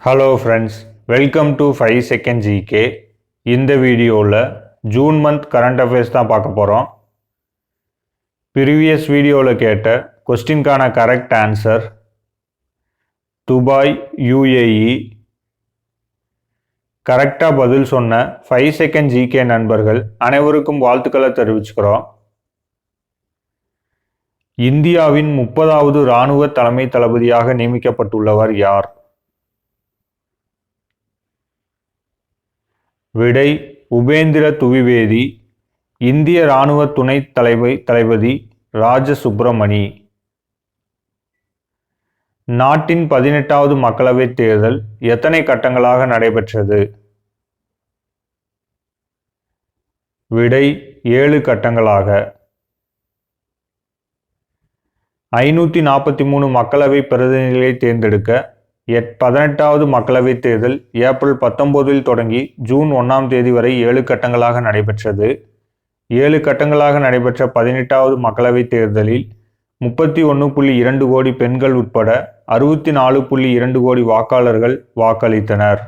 Hello friends welcome to five second GK இந்த வீடியோவில் June month current affairs தான் பார்க்க போகிறோம் ப்ரீவியஸ் வீடியோவில் கேட்ட கொஸ்டின்கான கரெக்ட் ஆன்சர் துபாய் யுஏஇ கரெக்டாக பதில் சொன்ன ஃபைவ் செகண்ட் ஜிகே நண்பர்கள் அனைவருக்கும் வாழ்த்துக்களை தெரிவிச்சுக்கிறோம். இந்தியாவின் முப்பதாவது இராணுவ தலைமை தளபதியாக நியமிக்கப்பட்டுள்ளவர் யார்? விடை உபேந்திர துவிவேதி இந்திய இராணுவ துணைத் தலைவை தளபதி ராஜசுப்பிரமணி. நாட்டின் பதினெட்டாவது மக்களவைத் தேர்தல் எத்தனை கட்டங்களாக நடைபெற்றது? விடை ஏழு கட்டங்களாக. ஐநூற்றி நாற்பத்தி மூணு மக்களவை பிரதிநிதிகளை தேர்ந்தெடுக்க எட் பதினெட்டாவது மக்களவைத் தேர்தல் ஏப்ரல் பத்தொன்பதில் தொடங்கி ஜூன் ஒன்றாம் தேதி வரை ஏழு கட்டங்களாக நடைபெற்றது. ஏழு கட்டங்களாக நடைபெற்ற பதினெட்டாவது மக்களவைத் தேர்தலில் முப்பத்தி ஒன்று புள்ளி இரண்டு கோடி பெண்கள் உட்பட அறுபத்தி நாலு புள்ளி இரண்டு கோடி வாக்காளர்கள் வாக்களித்தனர்.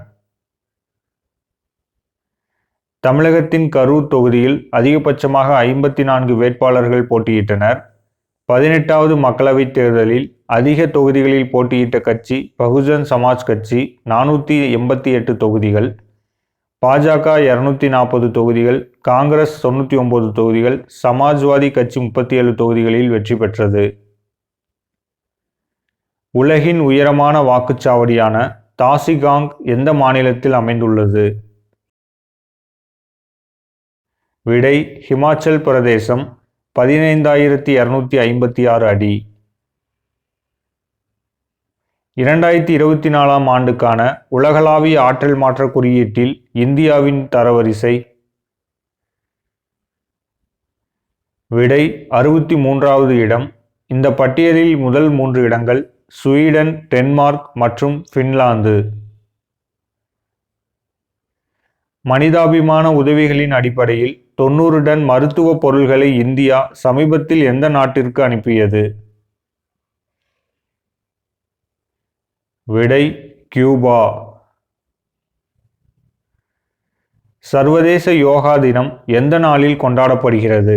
தமிழகத்தின் கரூர் தொகுதியில் அதிகபட்சமாக ஐம்பத்தி நான்கு வேட்பாளர்கள் போட்டியிட்டனர். பதினெட்டாவது மக்களவைத் தேர்தலில் அதிக தொகுதிகளில் போட்டியிட்ட கட்சி பகுஜன் சமாஜ் கட்சி நானூற்றி எண்பத்தி எட்டு தொகுதிகள் பாஜக இரநூத்தி நாற்பது தொகுதிகள் காங்கிரஸ் தொண்ணூற்றி ஒம்பது தொகுதிகள் சமாஜ்வாதி கட்சி முப்பத்தி ஏழு தொகுதிகளில் வெற்றி பெற்றது. உலகின் உயரமான வாக்குச்சாவடியான தாசிகாங் எந்த மாநிலத்தில் அமைந்துள்ளது? விடை ஹிமாச்சல் பிரதேசம் பதினைந்தாயிரத்தி இரநூத்தி ஐம்பத்தி ஆறு அடி. இரண்டாயிரத்தி இருபத்தி நாலாம் ஆண்டுக்கான உலகளாவிய ஆற்றல் மாற்ற குறியீட்டில் இந்தியாவின் தரவரிசை விடை அறுபத்தி மூன்றாவது இடம். இந்த பட்டியலில் முதல் மூன்று இடங்கள் ஸ்வீடன் டென்மார்க் மற்றும் ஃபின்லாந்து. மனிதாபிமான உதவிகளின் அடிப்படையில் தொண்ணூறு டன் மருத்துவ பொருள்களை இந்தியா சமீபத்தில் எந்த நாட்டிற்கு அனுப்பியது? விடை கியூபா. சர்வதேச யோகா தினம் எந்த நாளில் கொண்டாடப்படுகிறது?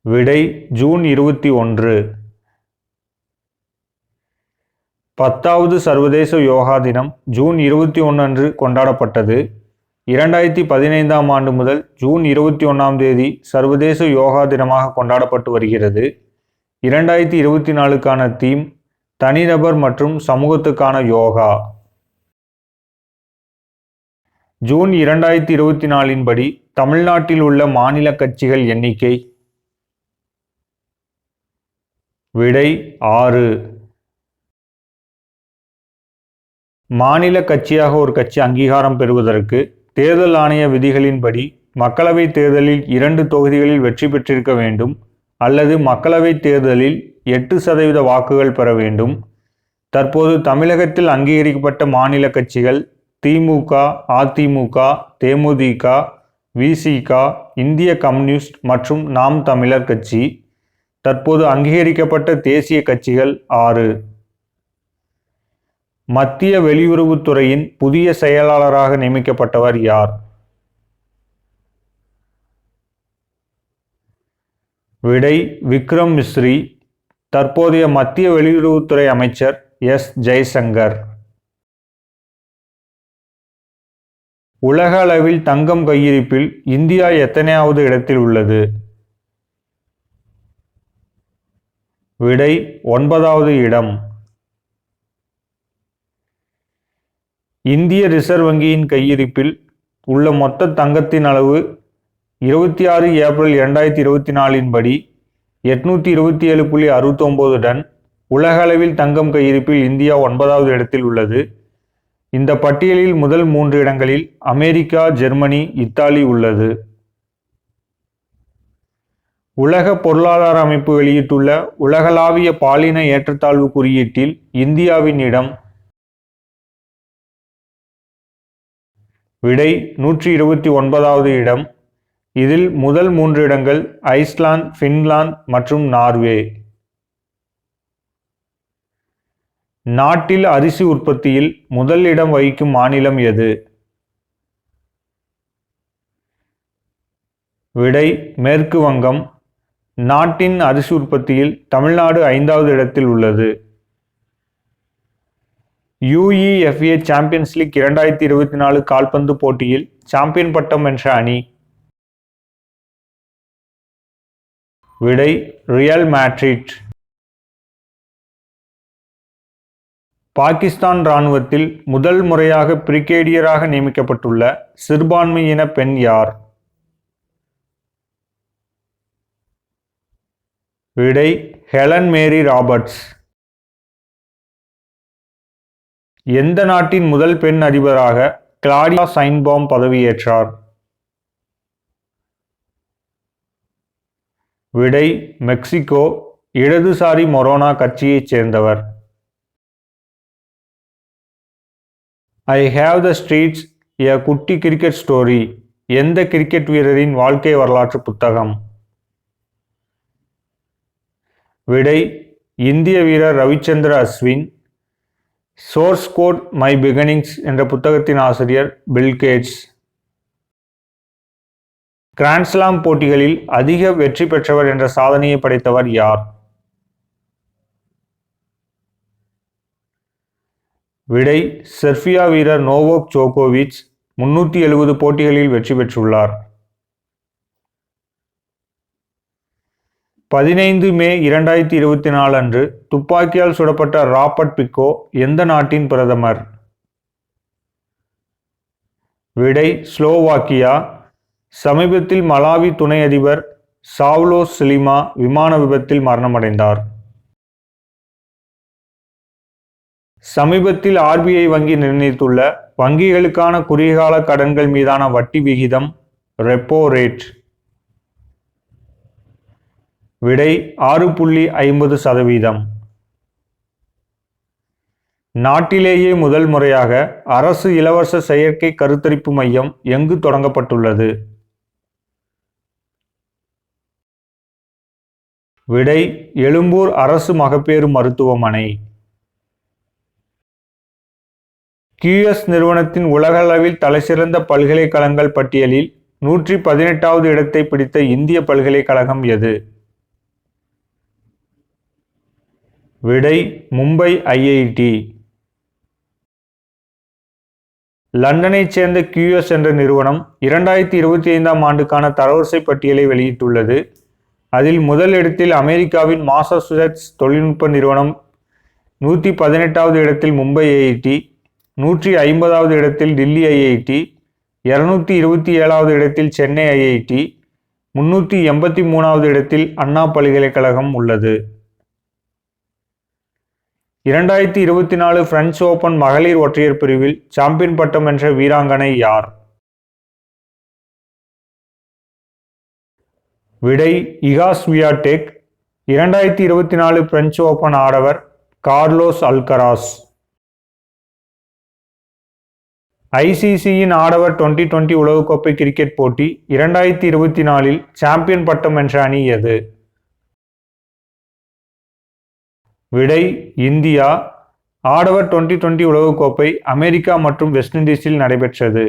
விடை ஜூன் இருபத்தி ஒன்று. பத்தாவது சர்வதேச யோகா தினம் ஜூன் இருபத்தி ஒன்று அன்று கொண்டாடப்பட்டது. இரண்டாயிரத்தி பதினைந்தாம் ஆண்டு முதல் ஜூன் இருபத்தி ஒன்றாம் தேதி சர்வதேச யோகா தினமாக கொண்டாடப்பட்டு வருகிறது. இரண்டாயிரத்தி இருபத்தி நாலுக்கான தீம் தனிநபர் மற்றும் சமூகத்துக்கான யோகா. ஜூன் இரண்டாயிரத்தி இருபத்தி நாலின்படி தமிழ்நாட்டில் உள்ள மாநில கட்சிகள் எண்ணிக்கை. விடை ஆறு. மாநில கட்சியாக ஒரு கட்சி அங்கீகாரம் பெறுவதற்கு தேர்தல் ஆணைய விதிகளின்படி மக்களவைத் தேர்தலில் இரண்டு தொகுதிகளில் வெற்றி பெற்றிருக்க வேண்டும். அல்லது மக்களவைத் தேர்தலில் எட்டு சதவீத வாக்குகள் பெற வேண்டும். தற்போது தமிழகத்தில் அங்கீகரிக்கப்பட்ட மாநில கட்சிகள் திமுக அதிமுக தேமுதிக விசிக இந்திய கம்யூனிஸ்ட் மற்றும் நாம் தமிழர் கட்சி. தற்போது அங்கீகரிக்கப்பட்ட தேசிய கட்சிகள் ஆறு. மத்திய வெளியுறவுத்துறையின் புதிய செயலாளராக நியமிக்கப்பட்டவர் யார்? விடை விக்ரம் மிஸ்ரி. தற்போதைய மத்திய வெளியுறவுத்துறை அமைச்சர் எஸ். ஜெய்சங்கர். உலக அளவில் தங்கம் கையிருப்பில் இந்தியா எத்தனையாவது இடத்தில் உள்ளது? விடை ஒன்பதாவது இடம். இந்திய ரிசர்வ் வங்கியின் கையிருப்பில் உள்ள மொத்த தங்கத்தின் அளவு இருபத்தி ஆறு ஏப்ரல் இரண்டாயிரத்தி இருபத்தி நாலின் படி எட்நூற்றி இருபத்தி ஏழு புள்ளி அறுபத்தி டன் உலக அளவில் தங்கம் கையிருப்பில் இந்தியா ஒன்பதாவது இடத்தில் உள்ளது. இந்த பட்டியலில் முதல் மூன்று இடங்களில் அமெரிக்கா ஜெர்மனி இத்தாலி உள்ளது. உலக பொருளாதார அமைப்பு வெளியிட்டுள்ள உலகளாவிய பாலின ஏற்றத்தாழ்வு குறியீட்டில் இந்தியாவின் இடம் விடை நூற்றி இருபத்தி ஒன்பதாவது இடம். இதில் முதல் மூன்று இடங்கள் ஐஸ்லாந்து ஃபின்லாந்து மற்றும் நார்வே. நாட்டில் அரிசி உற்பத்தியில் முதல் இடம் வகிக்கும் மாநிலம் எது? விடை மேற்கு வங்கம். நாட்டின் அரிசி உற்பத்தியில் தமிழ்நாடு ஐந்தாவது இடத்தில் உள்ளது. யுஇஎஃப்ஏ சாம்பியன்ஸ் லீக் இரண்டாயிரத்தி இருபத்தி நாலு கால்பந்து போட்டியில் சாம்பியன் பட்டம் வென்ற அணி விடை ரியல் மேட்ரிட் பாகிஸ்தான் இராணுவத்தில் முதல் முறையாக பிரிகேடியராக நியமிக்கப்பட்டுள்ள சிறுபான்மையின பெண் யார்? விடை ஹெலன் மேரி ராபர்ட்ஸ் எந்த நாட்டின் முதல் பெண் அதிபராக கிளாடியா சைன்பாம் பதவியேற்றார்? விடை மெக்சிகோ இடதுசாரி மொரோனா கட்சியைச் சேர்ந்தவர். ஐ ஹாவ் த ஸ்ட்ரீட்ஸ் எ குட்டி கிரிக்கெட் ஸ்டோரி எந்த கிரிக்கெட் வீரரின் வாழ்க்கை வரலாற்று புத்தகம்? விடை இந்திய வீரர் Ravichandra Ashwin source code my beginnings என்ற புத்தகத்தின் ஆசிரியர் பில்கேட்ஸ் கிராண்ட்ஸ்லாம் போட்டிகளில் அதிக வெற்றி பெற்றவர் என்ற சாதனையை படைத்தவர் யார்? விடை செர்பியா வீரர் நோவோக் ஜோகோவிச் முன்னூற்றி எழுபது போட்டிகளில் வெற்றி பெற்றுள்ளார். பதினைந்து மே இரண்டாயிரத்தி இருபத்தி நாலு அன்று துப்பாக்கியால் சுடப்பட்ட ராபர்ட் பிக்கோ எந்த நாட்டின் பிரதமர்? விடை ஸ்லோவாக்கியா சமீபத்தில் மலாவி துணை அதிபர் சாவ்லோஸ் சிலிமா விமான விபத்தில் மரணமடைந்தார். சமீபத்தில் ஆர்பிஐ வங்கி நிர்ணயித்துள்ள வங்கிகளுக்கான குறுகியகால கடன்கள் மீதான வட்டி விகிதம் ரெப்போ ரேட். விடை ஆறு புள்ளி ஐம்பது சதவீதம். நாட்டிலேயே முதல் முறையாக அரசு இலவச செயற்கை கருத்தரிப்பு மையம் எங்கு தொடங்கப்பட்டுள்ளது? விடை எழும்பூர் அரசு மகப்பேறு மருத்துவமனை. கியூஎஸ் நிறுவனத்தின் உலகளவில் தலைசிறந்த பல்கலைக்கழகங்கள் பட்டியலில் நூற்றி பதினெட்டாவது இடத்தை பிடித்த இந்திய பல்கலைக்கழகம் எது? விடை மும்பை ஐஐடி. லண்டனைச் சேர்ந்த கியூஎஸ் என்ற நிறுவனம் இரண்டாயிரத்தி இருபத்தி ஐந்தாம் ஆண்டுக்கான தரவரிசை பட்டியலை வெளியிட்டுள்ளது. அதில் முதல் இடத்தில் அமெரிக்காவின் மாசசூசெட்ஸ் தொழில்நுட்ப நிறுவனம் நூற்றி பதினெட்டாவது இடத்தில் மும்பை ஐஐடி நூற்றி ஐம்பதாவது இடத்தில் டில்லி ஐஐடி இரநூத்தி இருபத்தி ஏழாவது இடத்தில் சென்னை ஐஐடி முன்னூற்றி எண்பத்தி மூணாவது இடத்தில் அண்ணா பல்கலைக்கழகம் உள்ளது. இரண்டாயிரத்தி இருபத்தி நாலு பிரெஞ்சு ஓபன் மகளிர் ஒற்றையர் பிரிவில் சாம்பியன் பட்டம் வென்ற வீராங்கனை யார்? விடை இகாஸ் வியாடெக் இரண்டாயிரத்தி இருபத்தி நாலு பிரெஞ்சு ஓபன் ஆடவர் கார்லோஸ் அல்கராஸ். ஐசிசியின் ஆடவர் டுவெண்டி டுவெண்டி உலகக்கோப்பை கிரிக்கெட் போட்டி இரண்டாயிரத்தி இருபத்தி நாலில் சாம்பியன் பட்டம் வென்ற அணி எது? விடை இந்தியா. ஆடவர் டுவெண்டி டுவெண்டி உலகக்கோப்பை அமெரிக்கா மற்றும் வெஸ்ட் இண்டீஸில் நடைபெற்றது.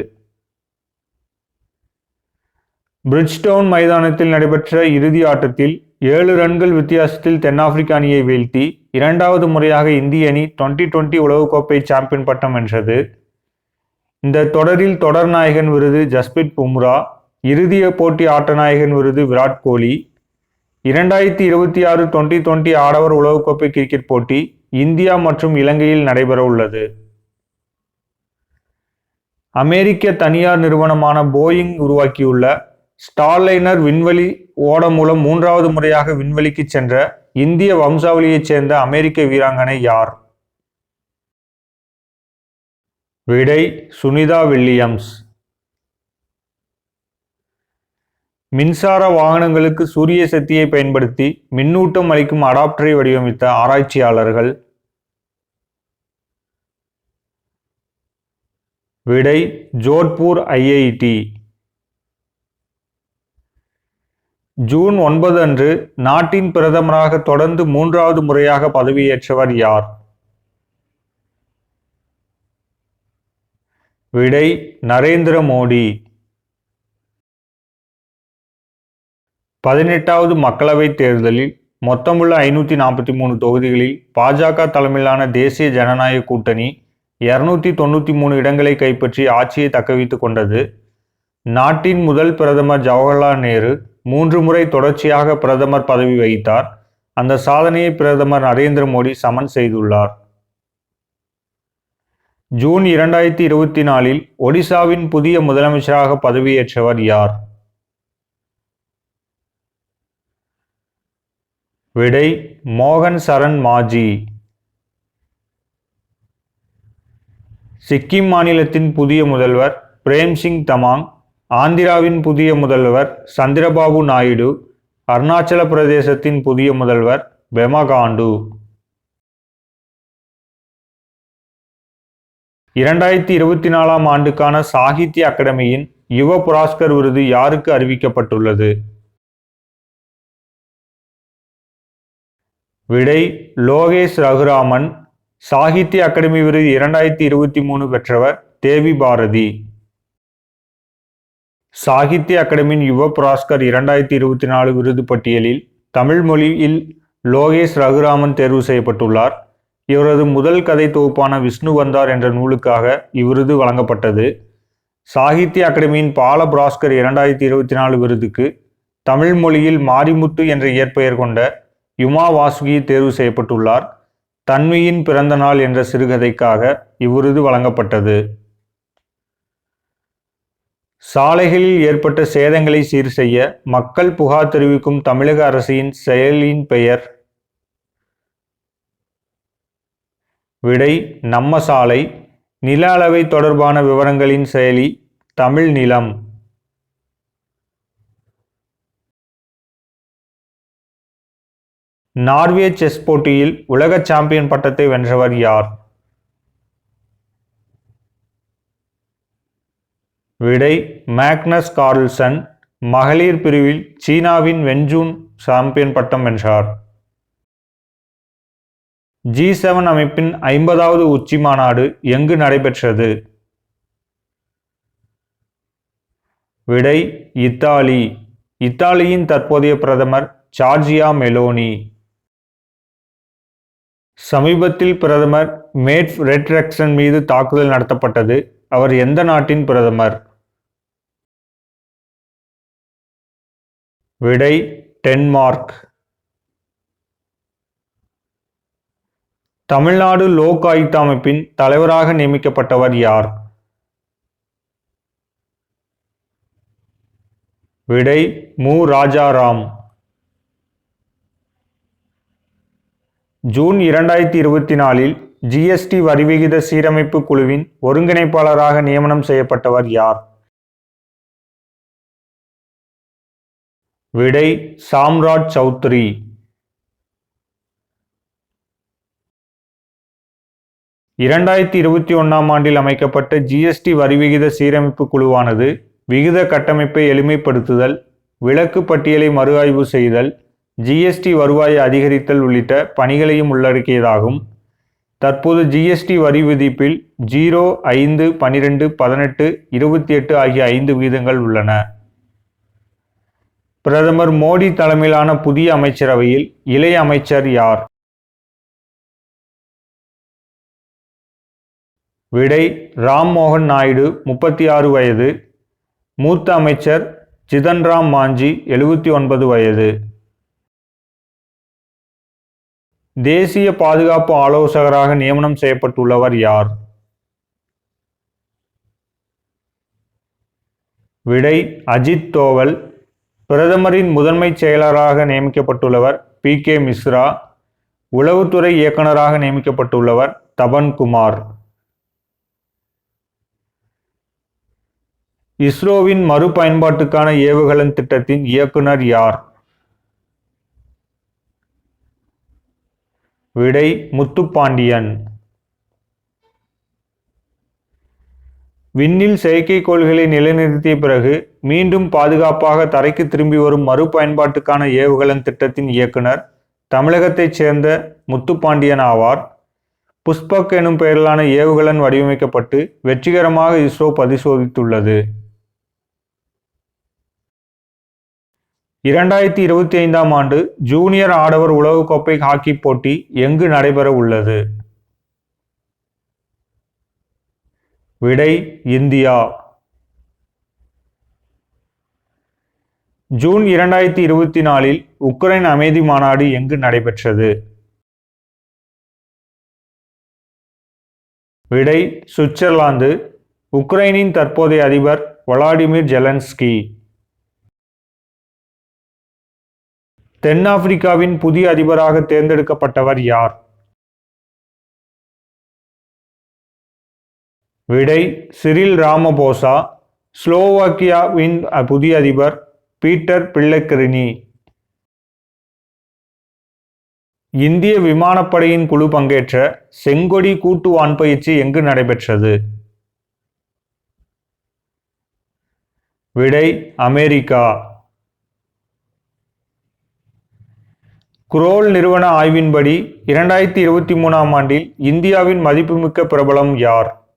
பிரிட்ஜ்டவுன் மைதானத்தில் நடைபெற்ற இறுதி ஆட்டத்தில் ஏழு ரன்கள் வித்தியாசத்தில் தென்னாப்பிரிக்க அணியை வீழ்த்தி இரண்டாவது முறையாக இந்திய அணி டுவெண்டி டுவெண்டி உலகக்கோப்பை சாம்பியன் பட்டம் வென்றது. இந்த தொடரில் தொடர் நாயகன் விருது ஜஸ்பிரித் பும்ரா இறுதிய போட்டி ஆட்ட நாயகன் விருது விராட் கோலி இரண்டாயிரத்தி இருபத்தி ஆறு டுவெண்டி டுவெண்டி ஆடவர் உலகக்கோப்பை கிரிக்கெட் போட்டி இந்தியா மற்றும் இலங்கையில் நடைபெற உள்ளது. அமெரிக்க தனியார் நிறுவனமான போயிங் உருவாக்கியுள்ள ஸ்டார்லைனர் விண்வெளி ஓட மூலம் மூன்றாவது முறையாக விண்வெளிக்கு சென்ற இந்திய வம்சாவளியைச் சேர்ந்த அமெரிக்க வீராங்கனை யார்? விடை சுனிதா வில்லியம்ஸ். மின்சார வாகனங்களுக்கு சூரிய சக்தியை பயன்படுத்தி மின்னூட்டம் அளிக்கும் அடாப்டரை வடிவமைத்த ஆராய்ச்சியாளர்கள். விடை ஜோத்பூர் ஐஐடி. ஜூன் ஒன்பது அன்று நாட்டின் பிரதமராக தொடர்ந்து மூன்றாவது முறையாக பதவியேற்றவர் யார்? விடை நரேந்திர மோடி. பதினெட்டாவது மக்களவைத் தேர்தலில் மொத்தமுள்ள ஐநூத்தி நாற்பத்தி மூணு தொகுதிகளில் பாஜக தலைமையிலான தேசிய ஜனநாயக கூட்டணி இருநூத்தி தொண்ணூத்தி மூணு இடங்களை கைப்பற்றி ஆட்சியை தக்கவைத்து கொண்டது. நாட்டின் முதல் பிரதமர் ஜவஹர்லால் நேரு மூன்று முறை தொடர்ச்சியாக பிரதமர் பதவி வகித்தார். அந்த சாதனையை பிரதமர் நரேந்திர மோடி சமன் செய்துள்ளார். ஜூன் இரண்டாயிரத்தி இருபத்தி நாலில் ஒடிசாவின் புதிய முதலமைச்சராக பதவியேற்றவர் யார்? விடை மோகன் சரண் மாஜி. சிக்கிம் மாநிலத்தின் புதிய முதல்வர் பிரேம்சிங் தமாங் ஆந்திராவின் புதிய முதல்வர் சந்திரபாபு நாயுடு அருணாச்சல பிரதேசத்தின் புதிய முதல்வர் பெமகாண்டு இரண்டாயிரத்தி இருபத்தி நாலாம் ஆண்டுக்கான சாகித்ய அகாடமியின் யுவ புராஸ்கர் விருது யாருக்கு அறிவிக்கப்பட்டுள்ளது? விடை லோகேஷ் ரகுராமன் சாகித்ய அகாடமி விருது இரண்டாயிரத்தி இருபத்தி மூணு பெற்றவர் தேவி பாரதி. சாகித்ய அகாடமியின் யுவ புராஸ்கர் இரண்டாயிரத்தி இருபத்தி நாலு விருது பட்டியலில் தமிழ் மொழியில் லோகேஷ் ரகுராமன் தேர்வு செய்யப்பட்டுள்ளார். இவரது முதல் கதை தொகுப்பான விஷ்ணு வந்தார் என்ற நூலுக்காக இவ்விருது வழங்கப்பட்டது. சாகித்ய அகாடமியின் பால புராஸ்கர் இரண்டாயிரத்தி இருபத்தி நாலு விருதுக்கு தமிழ் மொழியில் மாரிமுத்து என்ற இயற்பெயர் கொண்ட யுமா வாசுகி தேர்வு செய்யப்பட்டுள்ளார். தன்மையின் பிறந்த நாள் என்ற சிறுகதைக்காக இவ்விருது வழங்கப்பட்டது. சாலைகளில் ஏற்பட்ட சேதங்களை சீர் செய்ய மக்கள் புகார் தெரிவிக்கும் தமிழக அரசின் செயலின் பெயர். விடை நம்ம சாலை நில அளவை தொடர்பான விவரங்களின் செயலி தமிழ் நிலம். நார்வே செஸ் போட்டியில் உலக சாம்பியன் பட்டத்தை வென்றவர் யார்? விடை மேக்னஸ் கார்ல்சன். மகளிர் பிரிவில் சீனாவின் வென்ஜூன் சாம்பியன் பட்டம் வென்றார். ஜி செவன் அமைப்பின் ஐம்பதாவது உச்சி மாநாடு எங்கு நடைபெற்றது? விடை இத்தாலி. இத்தாலியின் தற்போதைய பிரதமர் ஜார்ஜியா மெலோனி. சமீபத்தில் பிரதமர் மேட் ரெட்ரெக்சன் மீது தாக்குதல் நடத்தப்பட்டது. அவர் எந்த நாட்டின் பிரதமர்? விடை டென்மார்க். தமிழ்நாடு லோக் ஆயுக்த அமைப்பின் தலைவராக நியமிக்கப்பட்டவர் யார்? விடை மு. ராஜாராம். ஜூன் இரண்டாயிரத்தி இருபத்தி நாலில் ஜிஎஸ்டி வரிவிகித சீரமைப்பு குழுவின் ஒருங்கிணைப்பாளராக நியமனம் செய்யப்பட்டவர் யார்? விடை சாம்ராட் சௌத்ரி. இரண்டாயிரத்தி இருபத்தி ஒன்றாம் ஆண்டில் அமைக்கப்பட்ட ஜிஎஸ்டி வரிவிகித சீரமைப்பு குழுவானது விகித கட்டமைப்பை எளிமைப்படுத்துதல் விலக்கு பட்டியலை மறு ஆய்வு செய்தல் ஜிஎஸ்டி வருவாயை அதிகரித்தல் உள்ளிட்ட பணிகளையும் உள்ளடக்கியதாகும். தற்போது ஜிஎஸ்டி வரி விதிப்பில் ஜீரோ ஐந்து பனிரெண்டு பதினெட்டு இருபத்தி எட்டு ஆகிய ஐந்து வீதங்கள் உள்ளன. பிரதமர் மோடி தலைமையிலான புதிய அமைச்சரவையில் இளைய அமைச்சர் யார்? விடை ராம்மோகன் நாயுடு முப்பத்தி ஆறு வயது. மூத்த அமைச்சர் சிதன்ராம் மாஞ்சி எழுபத்தி ஒன்பது வயது. தேசிய பாதுகாப்பு ஆலோசகராக நியமனம் செய்யப்பட்டுள்ளவர் யார்? விடை அஜித் தோவல். பிரதமரின் முதன்மைச் செயலராக நியமிக்கப்பட்டுள்ளவர் பி. கே. மிஸ்ரா. உளவுத்துறை இயக்குநராக நியமிக்கப்பட்டுள்ளவர் தபன் குமார் இஸ்ரோவின் மறுபயன்பாட்டுக்கான ஏவுகலன் திட்டத்தின் இயக்குனர் யார்? விடை முத்துப்பாண்டியன். விண்ணில் செயற்கைக்கோள்களை நிலைநிறுத்திய பிறகு மீண்டும் பாதுகாப்பாக தரைக்கு திரும்பி வரும் மறுபயன்பாட்டுக்கான ஏவுகலன் திட்டத்தின் இயக்குனர் தமிழகத்தைச் சேர்ந்த முத்துப்பாண்டியன் ஆவார். புஷ்பக் எனும் பெயரிலான ஏவுகலன் வடிவமைக்கப்பட்டு வெற்றிகரமாக இஸ்ரோ பரிசோதித்துள்ளது இரண்டாயிரத்தி இருபத்தி ஐந்தாம் ஆண்டு ஜூனியர் ஆடவர் உலகக்கோப்பை ஹாக்கி போட்டி எங்கு நடைபெற உள்ளது? விடை இந்தியா. ஜூன் இரண்டாயிரத்தி இருபத்தி நாலில் உக்ரைன் அமைதி மாநாடு எங்கு நடைபெற்றது? விடை சுவிட்சர்லாந்து. உக்ரைனின் தற்போதைய அதிபர் வளாடிமிர் ஜெலன்ஸ்கி. தென்னாப்பிரிக்காவின் புதிய அதிபராக தேர்ந்தெடுக்கப்பட்டவர் யார்? விடை சிரில் ராமபோசா ஸ்லோவாக்கியாவின் புதிய அதிபர் பீட்டர் பிள்ளக்கரினி இந்திய விமானப்படையின் குழு பங்கேற்ற செங்கொடி கூட்டு வான்பயிற்சி எங்கு நடைபெற்றது? விடை அமெரிக்கா. குரோல் நிறுவன ஆய்வின்படி இரண்டாயிரத்தி இருபத்தி மூணாம் ஆண்டில் இந்தியாவின் மதிப்புமிக்க பிரபலம் யார்?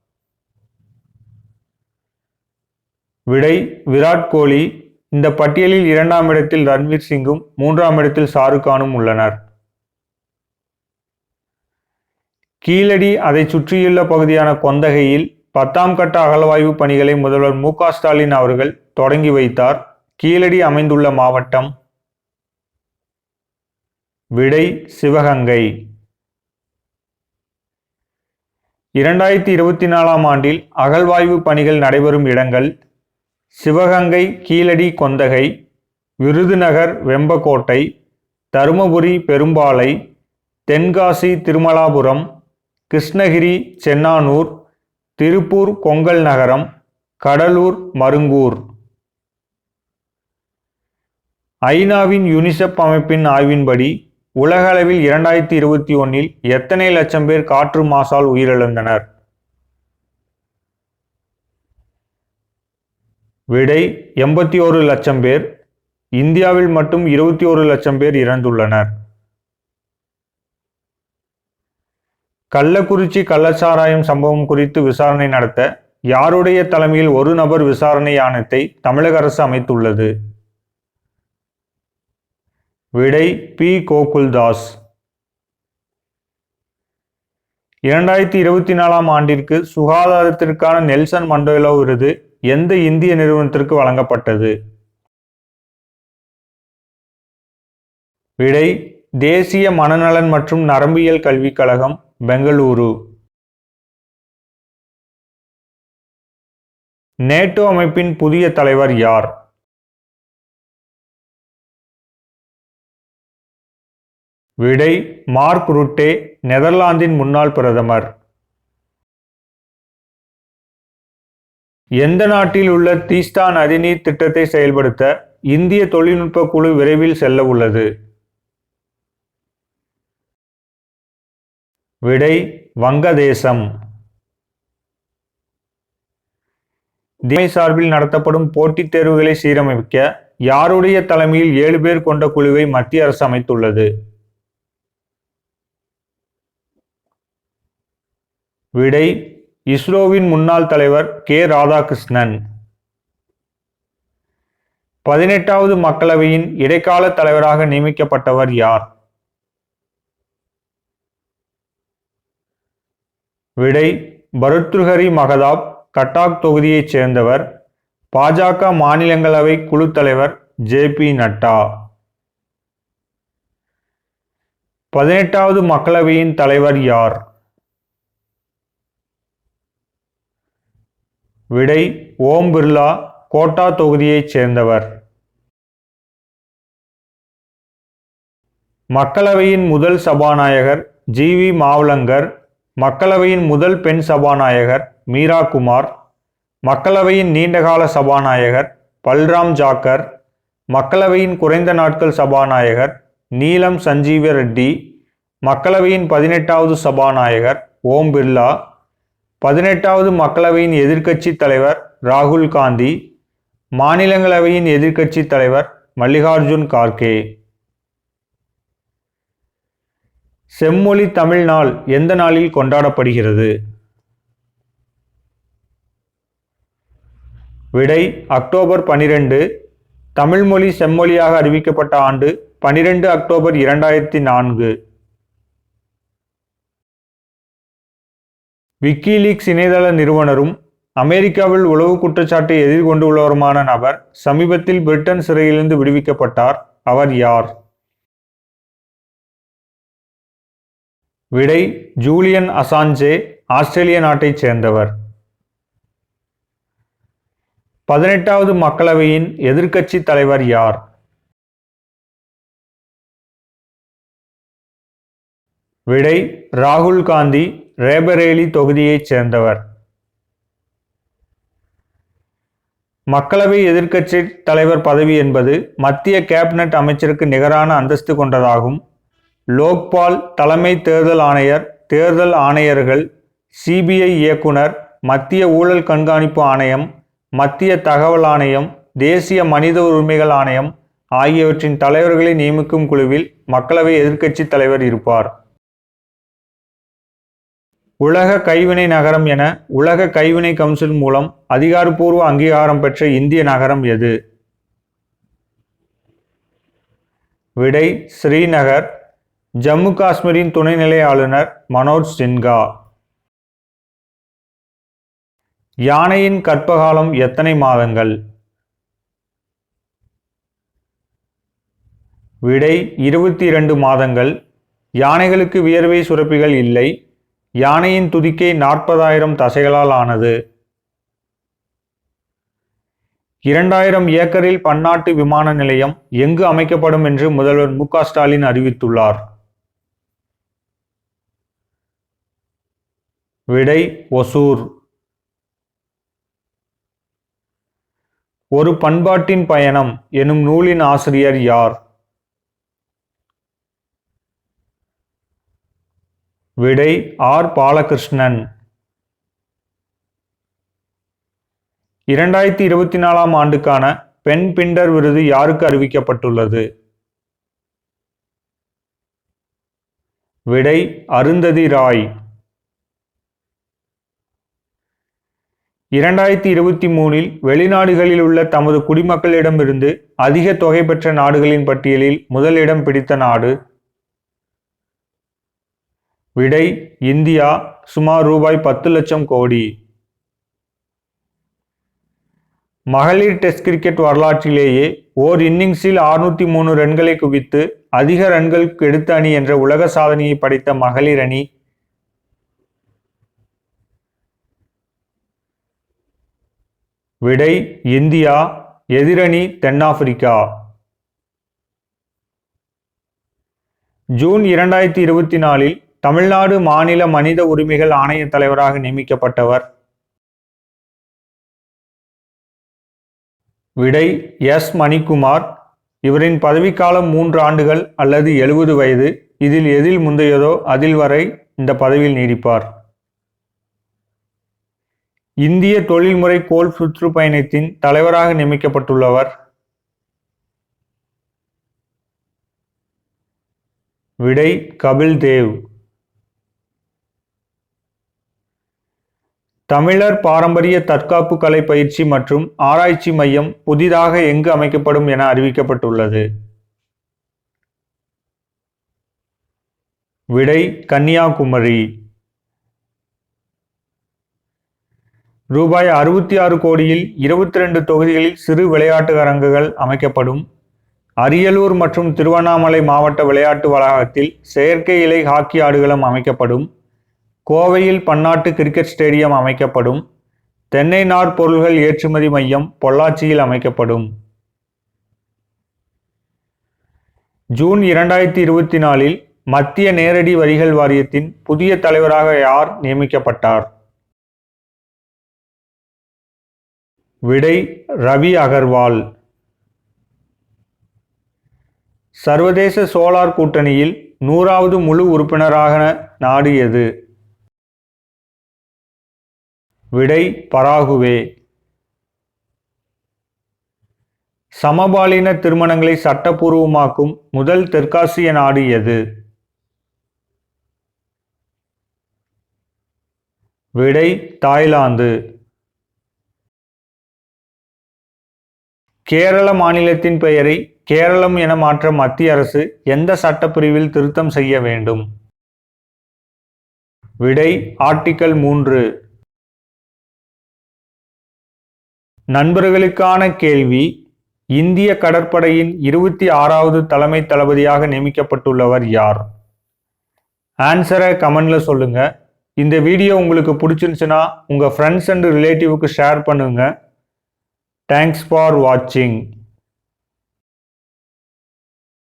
விடை விராட் கோலி. இந்த பட்டியலில் இரண்டாம் இடத்தில் ரன்வீர் சிங்கும் மூன்றாம் இடத்தில் ஷாருக்கானும் உள்ளனர். கீழடி அதை சுற்றியுள்ள பகுதியான கொந்தகையில் பத்தாம் கட்ட அகழ்வாய்வு பணிகளை முதல்வர் மு ஸ்டாலின் அவர்கள் தொடங்கி வைத்தார். கீழடி அமைந்துள்ள மாவட்டம் விடை சிவகங்கை. இரண்டாயிரத்தி இருபத்தி நாலாம் ஆண்டில் அகழ்வாய்வு பணிகள் நடைபெறும் இடங்கள் சிவகங்கை கீழடி கொந்தகை விருதுநகர் வெம்பக்கோட்டை தருமபுரி பெரும்பாலை தென்காசி திருமலாபுரம் கிருஷ்ணகிரி சென்னானூர் திருப்பூர் கொங்கல் நகரம் கடலூர் மருங்கூர். ஐநாவின் யுனிசெப் அமைப்பின் ஆய்வின்படி உலக அளவில் இரண்டாயிரத்தி இருபத்தி ஒன்னில் எத்தனை லட்சம் பேர் காற்று மாசால் உயிரிழந்தனர்? விடை எண்பத்தி ஒரு லட்சம் பேர். இந்தியாவில் மட்டும் இருபத்தி ஒரு லட்சம் பேர் இறந்துள்ளனர். கள்ளக்குறிச்சி கள்ளச்சாராயம் சம்பவம் குறித்து விசாரணை நடத்த யாருடைய தலைமையில் ஒரு நபர் விசாரணை ஆணையத்தை தமிழக அரசு அமைத்துள்ளது? விடை பி. கோகுல்தாஸ். இரண்டாயிரத்தி இருபத்தி நாலாம் ஆண்டிற்கு சுகாதாரத்திற்கான நெல்சன் மண்டேலா விருது எந்த இந்திய நிறுவனத்திற்கு வழங்கப்பட்டது? விடை தேசிய மனநலன் மற்றும் நரம்பியல் கல்விக் கழகம் பெங்களூரு. நேட்டோ அமைப்பின் புதிய தலைவர் யார்? விடை மார்க் ருட்டே நெதர்லாந்தின் முன்னாள் பிரதமர். எந்த நாட்டில் உள்ள தீஸ்தா நதிநீர் திட்டத்தை செயல்படுத்த இந்திய தொழில்நுட்ப குழு விரைவில் செல்ல உள்ளது? விடை வங்கதேசம். திமை சார்பில் நடத்தப்படும் போட்டித் தேர்வுகளை சீரமைக்க யாருடைய தலைமையில் ஏழு பேர் கொண்ட குழுவை மத்திய அரசு அமைத்துள்ளது? விடை இஸ்ரோவின் முன்னாள் தலைவர் கே ராதாகிருஷ்ணன். பதினெட்டாவது மக்களவையின் இடைக்கால தலைவராக நியமிக்கப்பட்டவர் யார்? விடை பருத்ருஹரி மகதாப் கட்டாக் தொகுதியைச் சேர்ந்தவர் பாஜக மாநிலங்களவை குழு தலைவர் ஜே பி நட்டா. பதினெட்டாவது மக்களவையின் தலைவர் யார்? விடை ஓம் பிர்லா கோட்டா தொகுதியைச் சேர்ந்தவர். மக்களவையின் முதல் சபாநாயகர் ஜி. வி. மாவலங்கர் மக்களவையின் முதல் பெண் சபாநாயகர் மீரா குமார் மக்களவையின் நீண்டகால சபாநாயகர் பல்ராம் ஜாக்கர் மக்களவையின் குறைந்த நாட்கள் சபாநாயகர் நீலம் சஞ்சீவ ரெட்டி மக்களவையின் பதினெட்டாவது சபாநாயகர் ஓம் பிர்லா பதினெட்டாவது மக்களவையின் எதிர்க்கட்சி தலைவர் ராகுல் காந்தி மாநிலங்களவையின் எதிர்க்கட்சி தலைவர் மல்லிகார்ஜுன் கார்கே. செம்மொழி தமிழ் நாள் எந்த நாளில் கொண்டாடப்படுகிறது? விடை அக்டோபர் பனிரெண்டு தமிழ்மொழி செம்மொழியாக அறிவிக்கப்பட்ட ஆண்டு பனிரெண்டு அக்டோபர் இரண்டாயிரத்தி நான்கு. விக்கிலீக்ஸ் இணையதள நிறுவனரும் அமெரிக்காவில் உளவு குற்றச்சாட்டை எதிர்கொண்டுள்ளவருமான நபர் சமீபத்தில் பிரிட்டன் சிறையிலிருந்து விடுவிக்கப்பட்டார். அவர் யார்? விடை ஜூலியன் அசாஞ்சே ஆஸ்திரேலிய நாட்டைச் சேர்ந்தவர். பதினெட்டாவது மக்களவையின் எதிர்க்கட்சி தலைவர் யார்? விடை ராகுல் காந்தி ரேபரேலி தொகுதியைச் சேர்ந்தவர். மக்களவை எதிர்க்கட்சி தலைவர் பதவி என்பது மத்திய கேபினட் அமைச்சருக்கு நிகரான அந்தஸ்து கொண்டதாகும். லோக்பால் தலைமை தேர்தல் ஆணையர் தேர்தல் ஆணையர்கள் சிபிஐ இயக்குனர் மத்திய ஊழல் கண்காணிப்பு ஆணையம் மத்திய தகவல் ஆணையம் தேசிய மனித உரிமைகள் ஆணையம் ஆகியவற்றின் தலைவர்களை நியமிக்கும் குழுவில் மக்களவை எதிர்க்கட்சி தலைவர் இருப்பார். உலக கைவினை நகரம் என உலக கைவினை கவுன்சில் மூலம் அதிகாரப்பூர்வ அங்கீகாரம் பெற்ற இந்திய நகரம் எது? விடை ஸ்ரீநகர். ஜம்மு காஷ்மீரின் துணைநிலை ஆளுநர் மனோஜ் சின்ஹா. யானையின் கற்பகாலம் எத்தனை மாதங்கள்? விடை இருபத்தி இரண்டு மாதங்கள். யானைகளுக்கு வியர்வை சுரப்பிகள் இல்லை. யானையின் துதிக்கை நாற்பதாயிரம் தசைகளால் ஆனது. இரண்டாயிரம் ஏக்கரில் பன்னாட்டு விமான நிலையம் எங்கு அமைக்கப்படும் என்று முதல்வர் மு ஸ்டாலின் அறிவித்துள்ளார். விடை ஒசூர். ஒரு பண்பாட்டின் பயணம் எனும் நூலின் ஆசிரியர் யார்? விடை ஆர் பாலகிருஷ்ணன். இரண்டாயிரத்தி இருபத்தி நாலாம் ஆண்டுக்கான பெண் பிண்டர் விருது யாருக்கு அறிவிக்கப்பட்டுள்ளது? விடை அருந்ததி ராய். இரண்டாயிரத்தி இருபத்தி மூணில் வெளிநாடுகளில் உள்ள தமது குடிமக்களிடமிருந்து அதிக தொகை பெற்ற நாடுகளின் பட்டியலில் முதலிடம் பிடித்த நாடு விடை இந்தியா சுமார் ரூபாய் பத்து லட்சம் கோடி. மகளிர் டெஸ்ட் கிரிக்கெட் வரலாற்றிலேயே ஓர் இன்னிங்ஸில் ஆறுநூத்தி மூணு ரன்களை குவித்து அதிக ரன்கள் எடுத்த அணி என்ற உலக சாதனையை படைத்த மகளிர் அணி. விடை இந்தியா எதிரணி தென்னாப்பிரிக்கா. ஜூன் இரண்டாயிரத்தி இருபத்தி நாலில் தமிழ்நாடு மாநில மனித உரிமைகள் ஆணைய தலைவராக நியமிக்கப்பட்டவர். விடை எஸ். மணிக்குமார். இவரின் பதவிக்காலம் மூன்று ஆண்டுகள் அல்லது எழுபது வயது. இதில் எதில் முந்தையதோ அதில் வரை இந்த பதவியில் நீடிப்பார். இந்திய தொழில்முறை கோல் சுற்றுப்பயணத்தின் தலைவராக நியமிக்கப்பட்டுள்ளவர். விடை கபில் தேவ் தமிழர் பாரம்பரிய தற்காப்பு கலை பயிற்சி மற்றும் ஆராய்ச்சி மையம் புதிதாக எங்கு அமைக்கப்படும் என அறிவிக்கப்பட்டுள்ளது. விடை கன்னியாகுமரி. ரூபாய் அறுபத்தி ஆறு கோடியில் இருபத்தி ரெண்டு தொகுதிகளில் சிறு விளையாட்டு அரங்குகள் அமைக்கப்படும். அரியலூர் மற்றும் திருவண்ணாமலை மாவட்ட விளையாட்டு வளாகத்தில் செயற்கை இலை ஹாக்கி ஆடுகளம் அமைக்கப்படும். கோவையில் பன்னாட்டு கிரிக்கெட் ஸ்டேடியம் அமைக்கப்படும். தென்னை நாற்பொருள்கள் ஏற்றுமதி மையம் பொள்ளாச்சியில் அமைக்கப்படும். ஜூன் இரண்டாயிரத்தி இருபத்தி நாலில் மத்திய நேரடி வரிகள் வாரியத்தின் புதிய தலைவராக யார் நியமிக்கப்பட்டார்? விடை ரவி அகர்வால். சர்வதேச சோலார் கூட்டணியில் நூறாவது முழு உறுப்பினராக நாடு எது? விடை பராகுவே. சமபாலின திருமணங்களை சட்டப்பூர்வமாக்கும் முதல் தெற்காசிய நாடு எது? விடை தாய்லாந்து. கேரள மாநிலத்தின் பெயரை கேரளம் என மாற்ற மத்திய அரசு எந்த சட்டப்பிரிவில் திருத்தம் செய்ய வேண்டும்? விடை ஆர்டிக்கல் மூன்று. நண்பர்களுக்கான கேள்வி இந்திய கடற்படையின் இருபத்தி ஆறாவது தலைமை தளபதியாக நியமிக்கப்பட்டுள்ளவர் யார்? ஆன்சரை கமெண்ட்ல சொல்லுங்க. இந்த வீடியோ உங்களுக்கு பிடிச்சிருந்துச்சுன்னா உங்கள் ஃப்ரெண்ட்ஸ் அண்ட் ரிலேட்டிவுக்கு ஷேர் பண்ணுங்கள் தேங்க்ஸ் ஃபார் வாட்சிங்